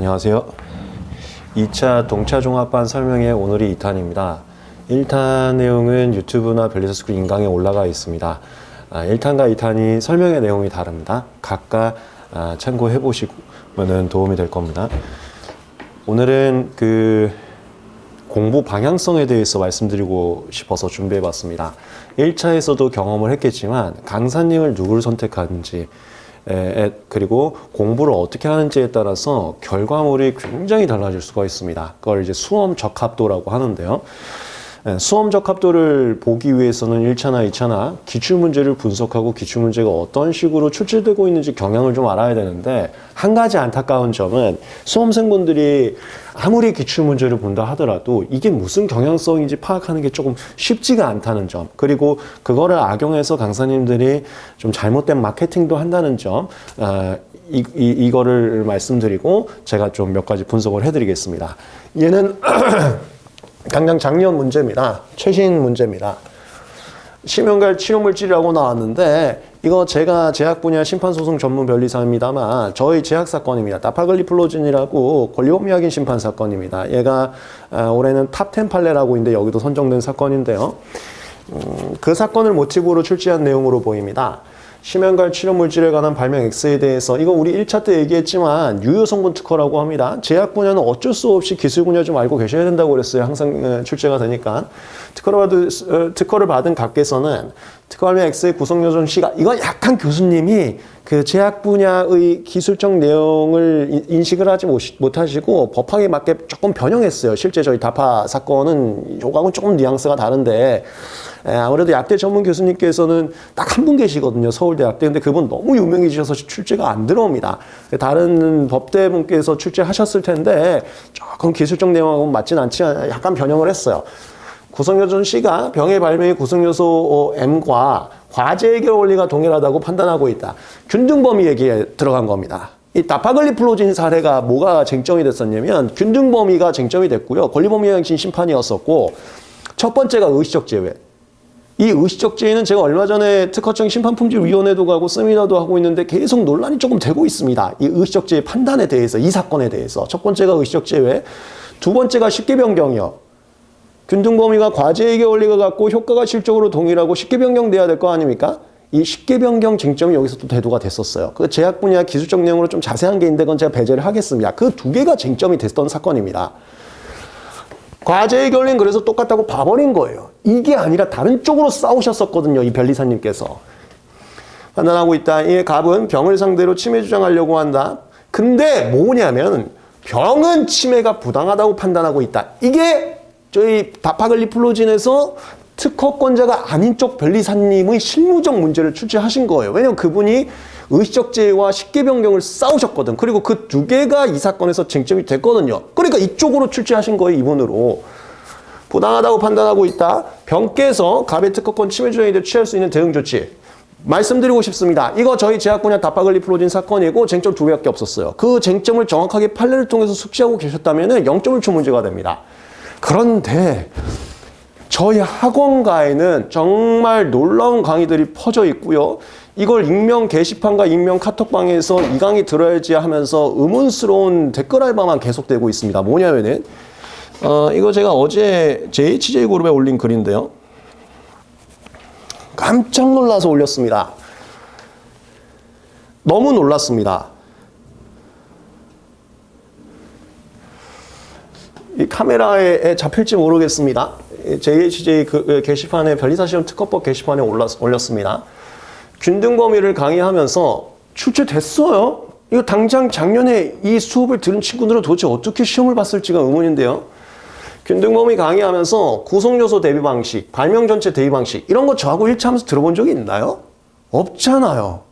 안녕하세요. 2차 동차 종합반 설명의 오늘이 2탄입니다. 1탄 내용은 유튜브나 벨리스 스쿨 인강에 올라가 있습니다. 아, 1탄과 2탄이 설명의 내용이 다릅니다. 각각 아, 참고해 보시면 도움이 될 겁니다. 오늘은 그 공부 방향성에 대해서 말씀드리고 싶어서 준비해 봤습니다. 1차에서도 경험을 했겠지만 강사님을 누구를 선택하는지 그리고 공부를 어떻게 하는지에 따라서 결과물이 굉장히 달라질 수가 있습니다. 그걸 이제 수험 적합도라고 하는데요. 예, 수험 적합도를 보기 위해서는 1차나 2차나 기출문제를 분석하고 기출문제가 어떤 식으로 출제되고 있는지 경향을 좀 알아야 되는데 한 가지 안타까운 점은 수험생분들이 아무리 기출문제를 본다 하더라도 이게 무슨 경향성인지 파악하는 게 조금 쉽지가 않다는 점 그리고 그거를 악용해서 강사님들이 좀 잘못된 마케팅도 한다는 점 어, 이, 이, 이거를 말씀드리고 제가 좀 몇 가지 분석을 해드리겠습니다. 얘는 당장 작년 문제입니다. 최신 문제입니다. 심연갈 치료물질이라고 나왔는데 이거 제가 제약 분야 심판소송 전문 변리사입니다만 저희 제약 사건입니다. 다파글리플로진이라고 권리범위확인 심판 사건입니다. 얘가 아, 올해는 탑10 판례라고 있는데 여기도 선정된 사건인데요. 음, 그 사건을 모티브로 출제한 내용으로 보입니다. 심연갈 치료 물질에 관한 발명 X에 대해서 이거 우리 1차 때 얘기했지만 유효 성분 특허라고 합니다. 제약 분야는 어쩔 수 없이 기술 분야 좀 알고 계셔야 된다고 그랬어요. 항상 출제가 되니까. 특허를 받은, 어, 받은 각께서는 발명 X의 구성 요정 C가 이건 약간 교수님이 그 제약 분야의 기술적 내용을 인식을 하지 못하시고 법학에 맞게 조금 변형했어요. 실제 저희 다파 사건은 요거하고는 조금 뉘앙스가 다른데 예, 아무래도 약대 전문 교수님께서는 딱 한 분 계시거든요. 서울대학대. 근데 그분 너무 유명해지셔서 출제가 안 들어옵니다. 다른 법대 분께서 출제하셨을 텐데 조금 기술적 내용하고 맞진 않지 약간 변형을 했어요. 구성요소 C가 병의 발명의 구성요소 M과 과제 해결 원리가 동일하다고 판단하고 있다. 균등 범위 얘기에 들어간 겁니다. 이 다파글리플로진 사례가 뭐가 쟁점이 됐었냐면 균등 범위가 쟁점이 됐고요. 권리범위행신 심판이었었고 첫 번째가 의식적 제외. 이 의식적 제외는 제가 얼마 전에 특허청 심판품질위원회도 가고 세미나도 하고 있는데 계속 논란이 조금 되고 있습니다. 이 의식적 제외 판단에 대해서, 이 사건에 대해서. 첫 번째가 의식적 제외, 두 번째가 쉽게 변경이요. 균등 범위가 과제 해결 원리가 같고 효과가 실적으로 동일하고 쉽게 변경돼야 될 거 아닙니까? 이 쉽게 변경 쟁점이 여기서 또 대두가 됐었어요. 그 제약 분야 기술적 내용으로 좀 자세한 게 있는데 그건 제가 배제를 하겠습니다. 그 두 개가 쟁점이 됐던 사건입니다. 과제 해결은 그래서 똑같다고 봐버린 거예요. 이게 아니라 다른 쪽으로 싸우셨었거든요. 이 변리사님께서. 판단하고 있다. 이 갑은 병을 상대로 침해 주장하려고 한다. 근데 뭐냐면 병은 침해가 부당하다고 판단하고 있다. 이게 저희 다파글리플로진에서 특허권자가 아닌 쪽 변리사님의 실무적 문제를 출제하신 거예요. 왜냐면 그분이 의식적 제외와 쉽게 변경을 싸우셨거든. 그리고 그 두 개가 이 사건에서 쟁점이 됐거든요. 그러니까 이쪽으로 출제하신 거예요, 이분으로. 부당하다고 판단하고 있다. 병께서 갑의 특허권 침해 조항에 취할 수 있는 대응 조치. 말씀드리고 싶습니다. 이거 저희 제약 분야 다파글리플로진 사건이고 쟁점 두 개밖에 없었어요. 그 쟁점을 정확하게 판례를 통해서 숙지하고 계셨다면 0.1초 문제가 됩니다. 그런데 저희 학원가에는 정말 놀라운 강의들이 퍼져 있고요. 이걸 익명 게시판과 익명 카톡방에서 이 강의 들어야지 하면서 의문스러운 댓글 알바만 계속되고 있습니다. 뭐냐면은 어, 이거 제가 어제 JHJ 그룹에 올린 글인데요. 깜짝 놀라서 올렸습니다. 너무 놀랐습니다. 이 카메라에 잡힐지 모르겠습니다. JHJ 그 게시판에 변리사 시험 특허법 게시판에 올렸습니다. 균등 범위를 강의하면서 출제됐어요. 이거 당장 작년에 이 수업을 들은 친구들은 도대체 어떻게 시험을 봤을지가 의문인데요. 균등 범위 강의하면서 구성요소 대비 방식, 발명 전체 대비 방식 이런 거 저하고 1차 하면서 들어본 적이 있나요? 없잖아요.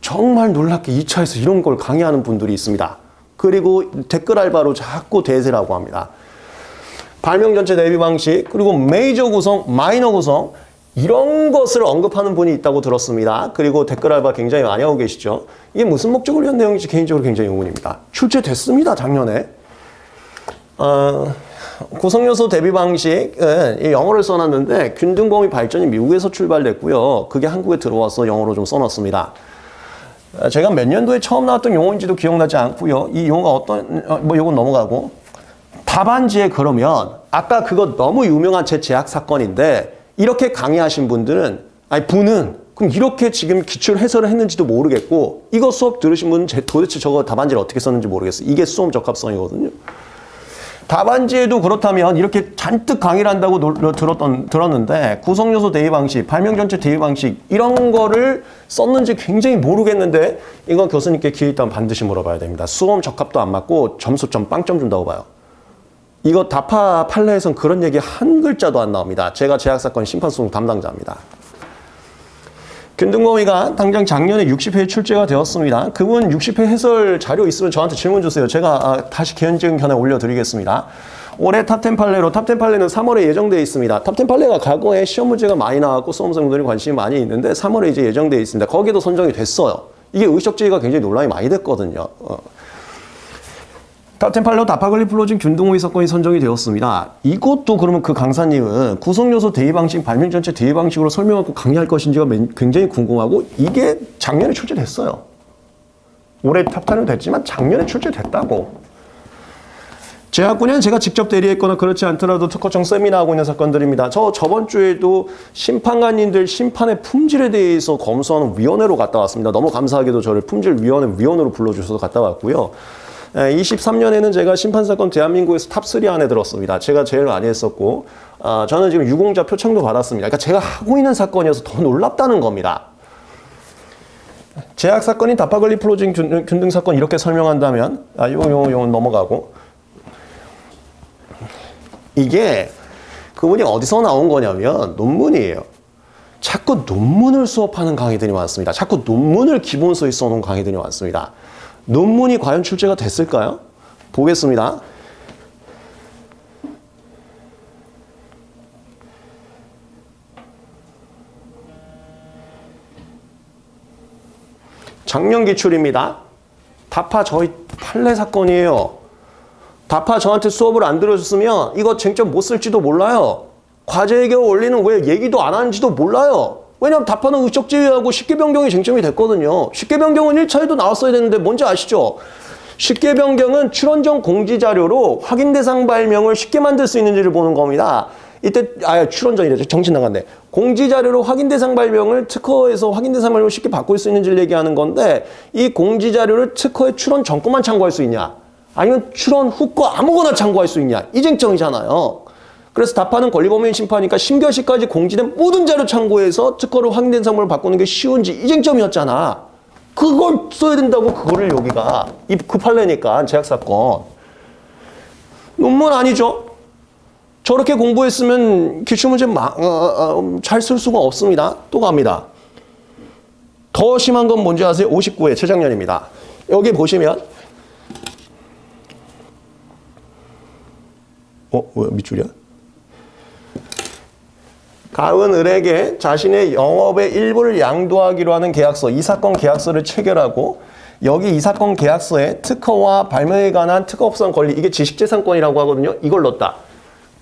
정말 놀랍게 2차에서 이런 걸 강의하는 분들이 있습니다. 그리고 댓글 알바로 자꾸 대세라고 합니다. 발명 전체 대비 방식, 그리고 메이저 구성, 마이너 구성, 이런 것을 언급하는 분이 있다고 들었습니다. 그리고 댓글 알바 굉장히 많이 하고 계시죠. 이게 무슨 목적을 위한 내용인지 개인적으로 굉장히 의문입니다. 출제됐습니다, 작년에. 어, 구성요소 대비 방식은 영어를 써놨는데 균등범위 발전이 미국에서 출발됐고요. 그게 한국에 들어와서 영어로 좀 써놨습니다. 아, 제가 몇 년도에 처음 나왔던 용어인지도 기억나지 않고요. 이 용어가 어떤 어, 뭐 이건 넘어가고 답안지에 그러면 아까 그거 너무 유명한 제 제약 사건인데 이렇게 강의하신 분들은 아니 분은 그럼 이렇게 지금 기출 해설을 했는지도 모르겠고 이거 수업 들으신 분은 제- 도대체 저거 답안지를 어떻게 썼는지 모르겠어요. 이게 수험 적합성이거든요. 답안지에도 그렇다면 이렇게 잔뜩 강의를 한다고 놀- 들었던, 들었는데 구성요소 대입 방식, 발명 전체 대입 방식 이런 거를 썼는지 굉장히 모르겠는데 이건 교수님께 기회 있다면 반드시 물어봐야 됩니다. 수험 적합도 안 맞고 점수 좀 빵점 준다고 봐요. 이거 다파 판례에선 그런 얘기 한 글자도 안 나옵니다. 제가 제약사건 심판소송 담당자입니다. 균등범위가 당장 작년에 60회 출제가 되었습니다. 그분 60회 해설 자료 있으면 저한테 질문 주세요. 제가 아, 다시 개연적인 견해 올려드리겠습니다. 올해 탑10 판례로 탑10 판례는 3월에 예정되어 있습니다. 탑10 판례가 과거에 시험 문제가 많이 나왔고 수험생들이 관심이 많이 있는데 3월에 이제 예정되어 있습니다. 거기에도 선정이 됐어요. 이게 의식적지가 굉장히 논란이 많이 됐거든요. 어. 탑텐 팔로 다파글리 플로진 균등호의 사건이 선정이 되었습니다. 이것도 그러면 그 강사님은 구성요소 대입 방식, 발명 전체 대입 방식으로 설명하고 강의할 것인지가 맨- 굉장히 궁금하고 이게 작년에 출제됐어요. 올해 탑10은 됐지만 작년에 출제됐다고. 제약군은 제가 직접 대리했거나 그렇지 않더라도 특허청 세미나하고 있는 사건들입니다. 저 저번 주에도 심판관님들 심판의 품질에 대해서 검수하는 위원회로 갔다 왔습니다. 너무 감사하게도 저를 품질위원회 위원으로 불러주셔서 갔다 왔고요. 23년에는 제가 심판사건 대한민국에서 탑3 안에 들었습니다. 제가 제일 많이 했었고, 아, 저는 지금 유공자 표창도 받았습니다. 그러니까 제가 하고 있는 사건이어서 더 놀랍다는 겁니다. 제약 사건인 다파글리 플로징 균- 균등 사건 이렇게 설명한다면, 아, 요거, 요거, 요거 넘어가고. 이게 그분이 어디서 나온 거냐면 논문이에요. 자꾸 논문을 수업하는 강의들이 많습니다. 자꾸 논문을 기본서에 써놓은 강의들이 많습니다. 논문이 과연 출제가 됐을까요? 보겠습니다. 작년 기출입니다. 다파 저희 판례 사건이에요. 다파 저한테 수업을 안 들어줬으면 이거 쟁점 못 쓸지도 몰라요. 과제 해결 원리는 왜 얘기도 안 하는지도 몰라요. 왜냐면 다파는 의적지하고 쉽게 변경이 쟁점이 됐거든요. 쉽게 변경은 1차에도 나왔어야 되는데 뭔지 아시죠? 쉽게 변경은 출원전 공지 자료로 확인 대상 발명을 쉽게 만들 수 있는지를 보는 겁니다. 이때 아 출원전이래 정신 나갔네. 공지 자료로 확인 대상 발명을 특허에서 확인 대상 발명을 쉽게 바꿀 수 있는지를 얘기하는 건데 이 공지 자료를 특허의 출원 전 거만 참고할 수 있냐? 아니면 출원 후 거 아무거나 참고할 수 있냐? 이 쟁점이잖아요. 그래서 답하는 권리범위 심판이니까 심결시까지 공지된 모든 자료 참고해서 특허로 확인된 상품을 바꾸는 게 쉬운지 이 쟁점이었잖아. 그걸 써야 된다고 그거를 여기가 이 급할래니까 제약 사건 논문 아니죠? 저렇게 공부했으면 기출 문제 어, 잘쓸 수가 없습니다. 또 갑니다. 더 심한 건 뭔지 아세요? 59회 최장년입니다. 여기 보시면 어? 왜 밑줄이야? 가은 을에게 자신의 영업의 일부를 양도하기로 하는 계약서, 이 사건 계약서를 체결하고 여기 이 사건 계약서에 특허와 발명에 관한 특허법상 권리, 이게 지식재산권이라고 하거든요. 이걸 넣었다.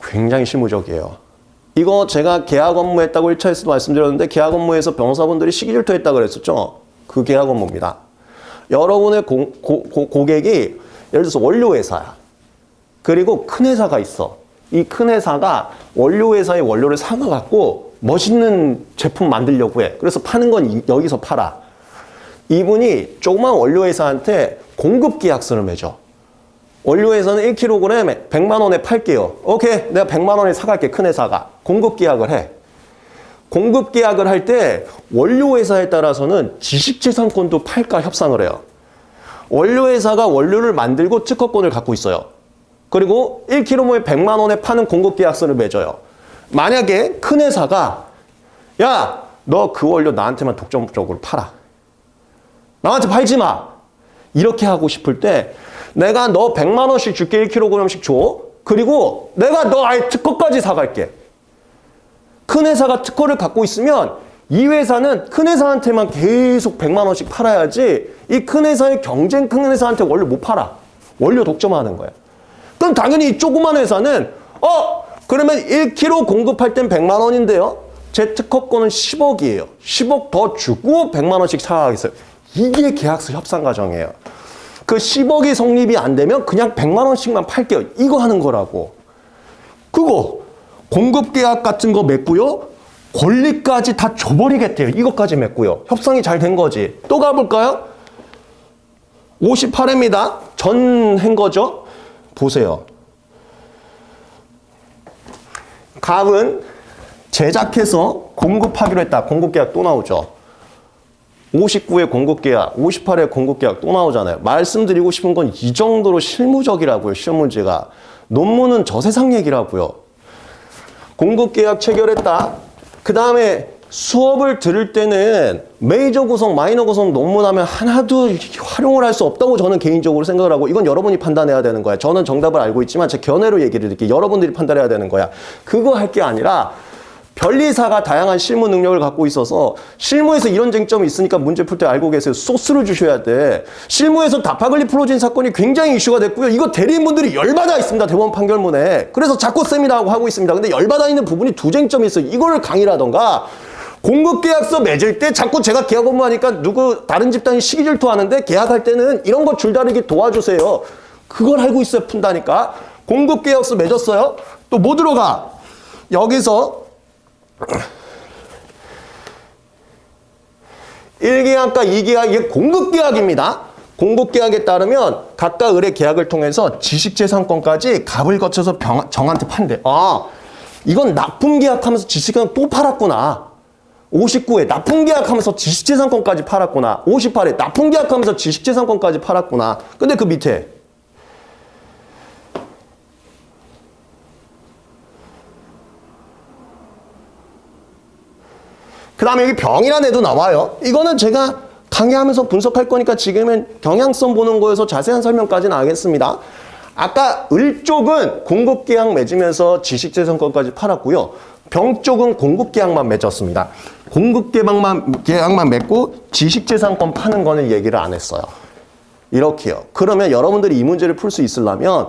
굉장히 실무적이에요. 이거 제가 계약 업무했다고 1차에서도 말씀드렸는데 계약 업무에서 변호사분들이 시기질투했다 그랬었죠. 그 계약 업무입니다. 여러분의 고, 고, 고, 고객이 예를 들어서 원료회사야. 그리고 큰 회사가 있어. 이 큰 회사가 원료 회사의 원료를 사가갖고 멋있는 제품 만들려고 해. 그래서 파는 건 이- 여기서 팔아. 이분이 조그만 원료 회사한테 공급 계약서를 맺어. 원료 회사는 1kg에 100만 원에 팔게요. 오케이, 내가 100만 원에 사갈게. 큰 회사가 공급 계약을 해. 공급 계약을 할 때 원료 회사에 따라서는 지식재산권도 팔까 협상을 해요. 원료 회사가 원료를 만들고 특허권을 갖고 있어요. 그리고 1kg에 100만 원에 파는 공급 계약서를 맺어요. 만약에 큰 회사가 야, 너 그 원료 나한테만 독점적으로 팔아. 나한테 팔지 마. 이렇게 하고 싶을 때 내가 너 100만 원씩 줄게 1kg씩 줘. 그리고 내가 너 아예 특허까지 사갈게. 큰 회사가 특허를 갖고 있으면 이 회사는 큰 회사한테만 계속 100만 원씩 팔아야지 이 큰 회사의 경쟁 큰 회사한테 원료 못 팔아. 원료 독점하는 거야. 그럼 당연히 이 조그만 회사는 어 그러면 1kg 공급할 땐 100만 원인데요. 제 특허권은 10억이에요. 10억 더 주고 100만 원씩 사가겠어요. 이게 계약서 협상 과정이에요. 그 10억이 성립이 안 되면 그냥 100만 원씩만 팔게요. 이거 하는 거라고. 그거 공급 계약 같은 거 맺고요. 권리까지 다 줘버리겠대요. 이것까지 맺고요. 협상이 잘 된 거지. 또 가볼까요? 58회입니다. 전한 거죠? 보세요. 갑은 제작해서 공급하기로 했다. 공급계약 또 나오죠. 59회 공급계약, 58회 공급계약 또 나오잖아요. 말씀드리고 싶은 건 이 정도로 실무적이라고요. 시험 문제가. 논문은 저세상 얘기라고요. 공급계약 체결했다. 그 다음에 수업을 들을 때는 메이저 구성, 마이너 구성 논문하면 하나도 활용을 할 수 없다고 저는 개인적으로 생각을 하고 이건 여러분이 판단해야 되는 거야. 저는 정답을 알고 있지만 제 견해로 얘기를 드릴게요. 여러분들이 판단해야 되는 거야. 그거 할 게 아니라 변리사가 다양한 실무 능력을 갖고 있어서 실무에서 이런 쟁점이 있으니까 문제 풀 때 알고 계세요. 소스를 주셔야 돼. 실무에서 다파글리 프로진 사건이 굉장히 이슈가 됐고요. 이거 대리인분들이 열받아 있습니다. 대법원 판결문에. 그래서 자꾸 쌤이라고 하고 있습니다. 근데 열받아 있는 부분이 두 쟁점이 있어요. 이거를 강의라던가 공급 계약서 맺을 때 자꾸 제가 계약 업무하니까 누구 다른 집단이 시기 질투하는데 계약할 때는 이런 거 줄다리기 도와주세요. 그걸 알고 있어야 푼다니까. 공급 계약서 맺었어요. 또 뭐 들어가? 여기서 1계약과 2계약 이게 공급계약입니다. 공급계약에 따르면 각각 의뢰 계약을 통해서 지식재산권까지 갑을 거쳐서 병, 정한테 판대. 아, 이건 납품계약하면서 지식재산 또 팔았구나. 59회 납품 계약하면서 지식재산권까지 팔았구나. 58회 납품 계약하면서 지식재산권까지 팔았구나. 근데 그 밑에 그 다음에 여기 병이라는 애도 나와요. 이거는 제가 강의하면서 분석할 거니까 지금은 경향성 보는 거에서 자세한 설명까지는 하겠습니다. 아까 을 쪽은 공급계약 맺으면서 지식재산권까지 팔았고요. 병 쪽은 공급 계약만 맺었습니다. 공급 계약만 계약만 맺고 지식재산권 파는 거는 얘기를 안 했어요. 이렇게요. 그러면 여러분들이 이 문제를 풀 수 있으려면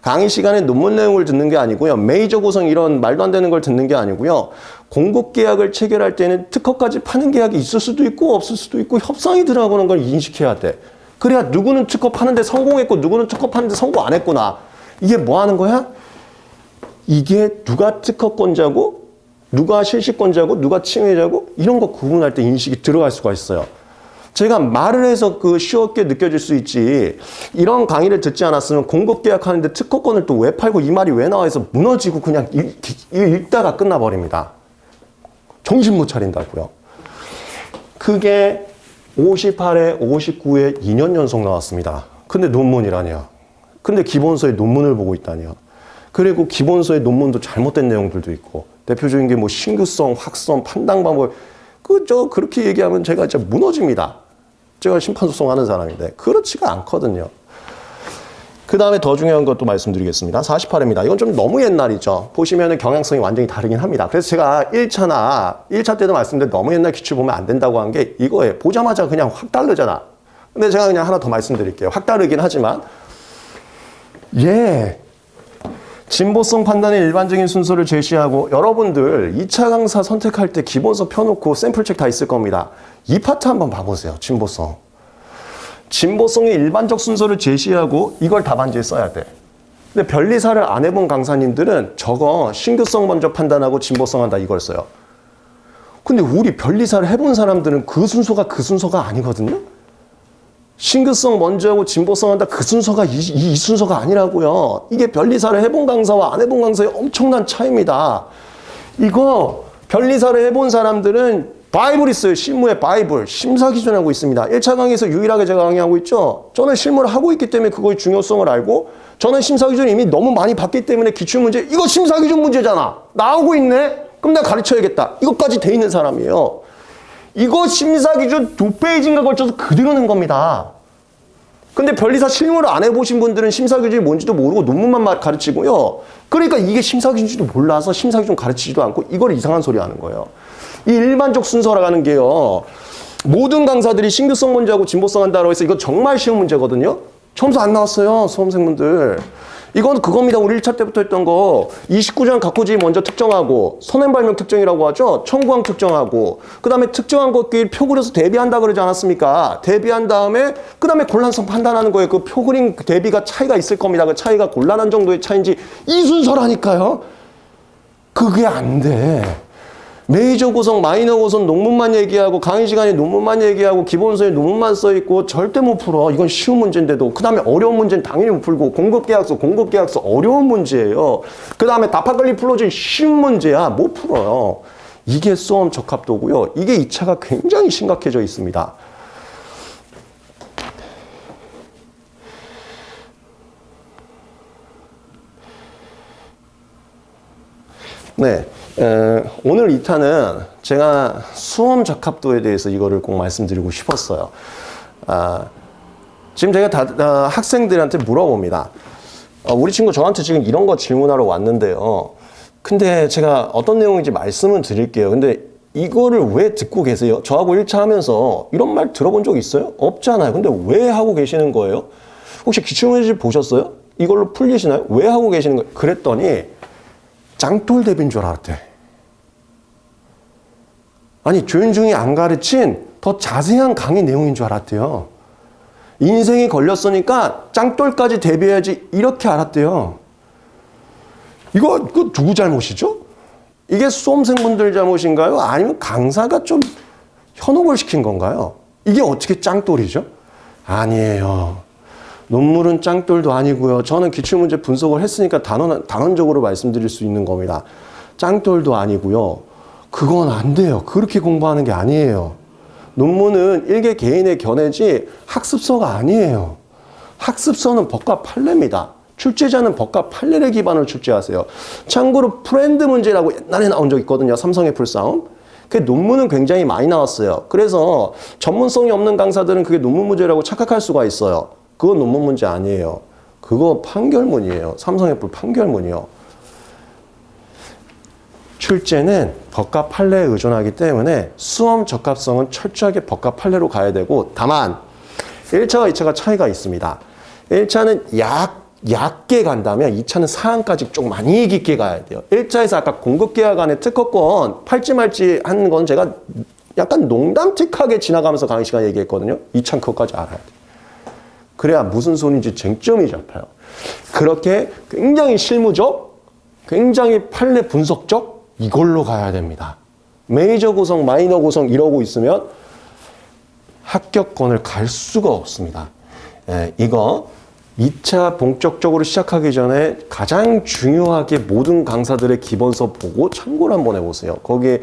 강의 시간에 논문 내용을 듣는 게 아니고요. 메이저 구성 이런 말도 안 되는 걸 듣는 게 아니고요. 공급 계약을 체결할 때는 특허까지 파는 계약이 있을 수도 있고 없을 수도 있고 협상이 들어가는 걸 인식해야 돼. 그래야 누구는 특허 파는데 성공했고 누구는 특허 파는데 성공 안 했구나. 이게 뭐 하는 거야? 이게 누가 특허권자고 누가 실시권자고 누가 침해자고 이런 거 구분할 때 인식이 들어갈 수가 있어요. 제가 말을 해서 그 쉬웠게 느껴질 수 있지. 이런 강의를 듣지 않았으면 공급 계약하는데 특허권을 또 왜 팔고 이 말이 왜 나와 있어 무너지고 그냥 읽, 읽다가 끝나버립니다. 정신 못 차린다고요. 그게 58회, 59회 2년 연속 나왔습니다. 근데 논문이라니요. 근데 기본서에 논문을 보고 있다니요. 그리고 기본서에 논문도 잘못된 내용들도 있고 대표적인 게 뭐 신규성, 확성, 판단 방법 그 저 그렇게 얘기하면 제가 진짜 무너집니다. 제가 심판 소송하는 사람인데 그렇지가 않거든요. 그 다음에 더 중요한 것도 말씀드리겠습니다. 48회입니다. 이건 좀 너무 옛날이죠. 보시면은 경향성이 완전히 다르긴 합니다. 그래서 제가 1차나 1차 때도 말씀드린 너무 옛날 기출 보면 안 된다고 한 게 이거예요. 보자마자 그냥 확 다르잖아. 근데 제가 그냥 하나 더 말씀드릴게요. 확 다르긴 하지만 예. 진보성 판단의 일반적인 순서를 제시하고 여러분들 2차 강사 선택할 때 기본서 펴놓고 샘플책 다 있을 겁니다. 이 파트 한번 봐보세요. 진보성. 진보성의 일반적 순서를 제시하고 이걸 답안지에 써야 돼. 근데 변리사를 안 해본 강사님들은 저거 신규성 먼저 판단하고 진보성 한다 이걸 써요. 근데 우리 변리사를 해본 사람들은 그 순서가 그 순서가 아니거든요. 신규성 먼저 하고 진보성 한다 그 순서가 이, 이, 이 순서가 아니라고요. 이게 변리사를 해본 강사와 안 해본 강사의 엄청난 차이입니다. 이거 변리사를 해본 사람들은 바이블 있어요. 실무에 바이블. 심사 기준하고 있습니다. 1차 강의에서 유일하게 제가 강의하고 있죠. 저는 실무를 하고 있기 때문에 그거의 중요성을 알고 저는 심사 기준 이미 너무 많이 봤기 때문에 기출문제 이거 심사 기준 문제잖아. 나오고 있네. 그럼 내가 가르쳐야겠다. 이것까지 돼 있는 사람이에요. 이거 심사 기준 두 페이지인가 걸쳐서 그대로 낸 겁니다. 근데 변리사 실무를 안 해보신 분들은 심사 기준이 뭔지도 모르고 논문만 가르치고요. 그러니까 이게 심사 기준인지도 몰라서 심사 기준 가르치지도 않고 이걸 이상한 소리 하는 거예요. 이 일반적 순서라는 게요. 모든 강사들이 신규성 문제하고 진보성 한다고 해서 이거 정말 쉬운 문제거든요. 점수 안 나왔어요, 수험생분들. 이건 그겁니다. 우리 1차 때부터 했던 거. 29장 각호지 먼저 특정하고, 선행발명 특정이라고 하죠. 청구항 특정하고, 그 다음에 특정한 것끼리 표 그려서 대비한다 그러지 않았습니까? 대비한 다음에, 그 다음에 곤란성 판단하는 거예요. 그표 그림 대비가 차이가 있을 겁니다. 그 차이가 곤란한 정도의 차인지 이 순서라니까요. 그게 안 돼. 메이저 구성, 마이너 구성 논문만 얘기하고 강의 시간에 논문만 얘기하고 기본서에 논문만 써 있고 절대 못 풀어. 이건 쉬운 문제인데도 그 다음에 어려운 문제는 당연히 못 풀고 공급 계약서, 공급 계약서 어려운 문제예요. 그 다음에 다파글리 플로진 쉬운 문제야 못 풀어요. 이게 수험 적합도고요. 이게 2차가 굉장히 심각해져 있습니다. 네. 에, 오늘 2탄은 제가 수험 적합도에 대해서 이거를 꼭 말씀드리고 싶었어요. 아, 지금 제가 다, 아, 학생들한테 물어봅니다. 어, 우리 친구 저한테 지금 이런 거 질문하러 왔는데요. 근데 제가 어떤 내용인지 말씀은 드릴게요. 근데 이거를 왜 듣고 계세요? 저하고 1차 하면서 이런 말 들어본 적 있어요? 없잖아요. 근데 왜 하고 계시는 거예요? 혹시 기출문제 보셨어요? 이걸로 풀리시나요? 왜 하고 계시는 거예요? 그랬더니 짱돌 대비인 줄 알았대. 아니, 조윤중이 안 가르친 더 자세한 강의 내용인 줄 알았대요. 인생이 걸렸으니까 짱돌까지 대비해야지 이렇게 알았대요. 이거, 이거 누구 잘못이죠? 이게 수험생분들 잘못인가요? 아니면 강사가 좀 현혹을 시킨 건가요? 이게 어떻게 짱돌이죠? 아니에요. 논문은 짱돌도 아니고요. 저는 기출문제 분석을 했으니까 단원, 단원적으로 말씀드릴 수 있는 겁니다. 짱돌도 아니고요. 그건 안 돼요. 그렇게 공부하는 게 아니에요. 논문은 일개 개인의 견해지 학습서가 아니에요. 학습서는 법과 판례입니다. 출제자는 법과 판례를 기반으로 출제하세요. 참고로 프렌드 문제라고 옛날에 나온 적 있거든요. 삼성의 풀싸움. 그 논문은 굉장히 많이 나왔어요. 그래서 전문성이 없는 강사들은 그게 논문 문제라고 착각할 수가 있어요. 그건 논문 문제 아니에요. 그거 판결문이에요. 삼성의 풀 판결문이요. 출제는 법과 판례에 의존하기 때문에 수험 적합성은 철저하게 법과 판례로 가야 되고 다만 1차와 2차가 차이가 있습니다. 1차는 약 얕게 간다면 2차는 사항까지 좀 많이 깊게 가야 돼요. 1차에서 아까 공급계약 안에 특허권 팔지 말지 하는 건 제가 약간 농담틱하게 지나가면서 강의 시간 얘기했거든요. 2차는 그것까지 알아야 돼요. 그래야 무슨 소리인지 쟁점이 잡혀요. 그렇게 굉장히 실무적, 굉장히 판례 분석적 이걸로 가야 됩니다. 메이저 구성, 마이너 구성 이러고 있으면 합격권을 갈 수가 없습니다. 예, 이거 2차 본격적으로 시작하기 전에 가장 중요하게 모든 강사들의 기본서 보고 참고를 한번 해보세요. 거기에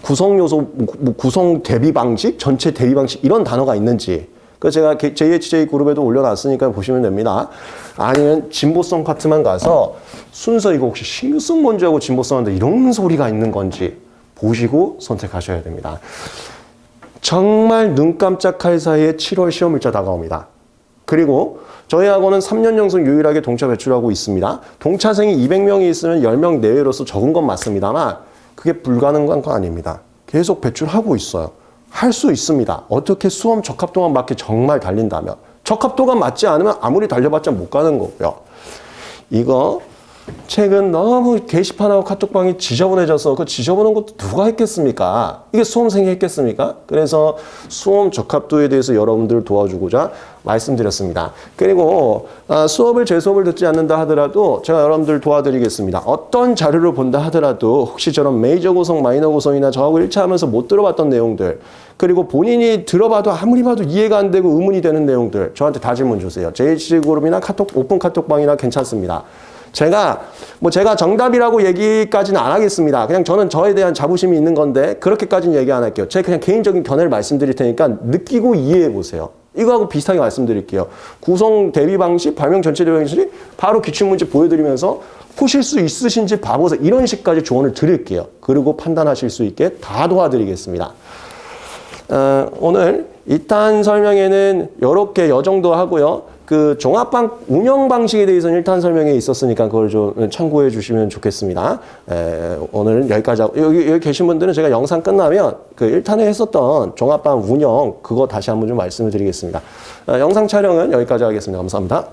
구성 요소, 뭐 구성 대비 방식, 전체 대비 방식 이런 단어가 있는지 그 제가 JHJ 그룹에도 올려놨으니까 보시면 됩니다. 아니면 진보성 파트만 가서 순서 이거 혹시 신규성 먼저 하고 진보성한테 이런 소리가 있는 건지 보시고 선택하셔야 됩니다. 정말 눈 깜짝할 사이에 7월 시험일자 다가옵니다. 그리고 저희 학원은 3년 연속 유일하게 동차 배출하고 있습니다. 동차생이 200명이 있으면 10명 내외로서 적은 건 맞습니다만 그게 불가능한 건 아닙니다. 계속 배출하고 있어요. 할 수 있습니다. 어떻게 수험 적합도만 맞게 정말 달린다면. 적합도가 맞지 않으면 아무리 달려봤자 못 가는 거고요. 이거 최근 너무 게시판하고 카톡방이 지저분해져서 그 지저분한 것도 누가 했겠습니까? 이게 수험생이 했겠습니까? 그래서 수험 적합도에 대해서 여러분들을 도와주고자 말씀드렸습니다. 그리고 아, 수업을 제 수업을 듣지 않는다 하더라도 제가 여러분들 도와드리겠습니다. 어떤 자료를 본다 하더라도 혹시 저런 메이저 구성, 마이너 구성이나 저하고 1차 하면서 못 들어봤던 내용들 그리고 본인이 들어봐도 아무리 봐도 이해가 안 되고 의문이 되는 내용들 저한테 다 질문 주세요. JHG 그룹이나 카톡 오픈 카톡방이나 괜찮습니다. 제가 뭐 제가 정답이라고 얘기까지는 안 하겠습니다. 그냥 저는 저에 대한 자부심이 있는 건데 그렇게까지는 얘기 안 할게요. 제 그냥 개인적인 견해를 말씀드릴 테니까 느끼고 이해해 보세요. 이거하고 비슷하게 말씀드릴게요. 구성 대비 방식, 발명 전체 대비 방식 바로 기출 문제 보여드리면서 푸실 수 있으신지 봐보세요. 이런 식까지 조언을 드릴게요. 그리고 판단하실 수 있게 다 도와드리겠습니다. 어, 오늘 2탄 설명에는 이렇게 요 정도 하고요. 그 종합방 운영 방식에 대해서는 1탄 설명에 있었으니까 그걸 좀 참고해 주시면 좋겠습니다. 에, 오늘 여기까지 하고 여기, 여기 계신 분들은 제가 영상 끝나면 그 1탄에 했었던 종합방 운영 그거 다시 한번 좀 말씀을 드리겠습니다. 어, 영상 촬영은 여기까지 하겠습니다. 감사합니다.